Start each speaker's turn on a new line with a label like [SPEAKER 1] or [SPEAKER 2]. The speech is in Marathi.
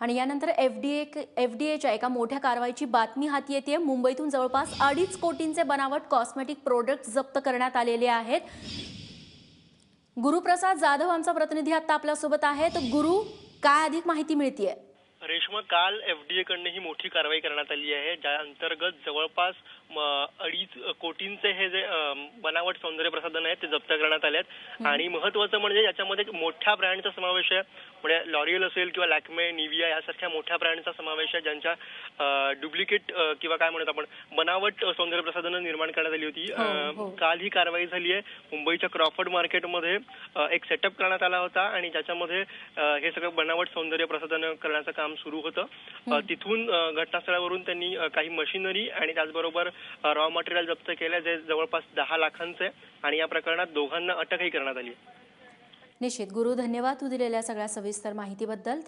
[SPEAKER 1] आणि यानंतर F D A F D एच्या एका मोठ्या कारवाईची बातमी हाती येते. मुंबईतून जवळपास अडीच कोटींचे बनावट कॉस्मेटिक प्रोडक्ट जप्त करण्यात आलेले आहेत. गुरुप्रसाद जाधव आमचा प्रतिनिधी आता आपल्यासोबत आहे तर गुरु काय अधिक माहिती मिळतीये?
[SPEAKER 2] रेश्मा काल एफडीए कडनं ही मोठी कारवाई करण्यात आली आहे ज्या अंतर्गत जवळपास अडीच कोटींचे हे जे बनावट सौंदर्य प्रसाधन आहेत ते जप्त करण्यात आले आहेत आणि महत्वाचं म्हणजे याच्यामध्ये मोठ्या ब्रँडचा समावेश आहे. म्हणजे लॉरियल असेल किंवा लॅक्मे निविया यासारख्या मोठ्या ब्रँडचा समावेश आहे ज्यांच्या डुप्लिकेट किंवा काय म्हणत आपण बनावट सौंदर्य प्रसाधनं निर्माण करण्यात आली होती.
[SPEAKER 1] हो, हो.
[SPEAKER 2] काल ही कारवाई झाली आहे. मुंबईच्या क्रॉफर्ड मार्केटमध्ये एक सेटअप करण्यात आला होता. आणि ज्याच्यामध्ये हे सगळं बनावट सौंदर्य प्रसाधन करण्याचं काम सुरू होतं तिथून घटनास्थळावरून त्यांनी काही मशिनरी आणि त्याचबरोबर रॉ मटेरियल जप्त केलं जे जवळपास दहा लाखांचे आहे. आणि या प्रकरणात दोघांना अटकही करण्यात आली.
[SPEAKER 1] निश्चित गुरु धन्यवाद तू दिलेल्या सगळ्या सविस्तर माहितीबद्दल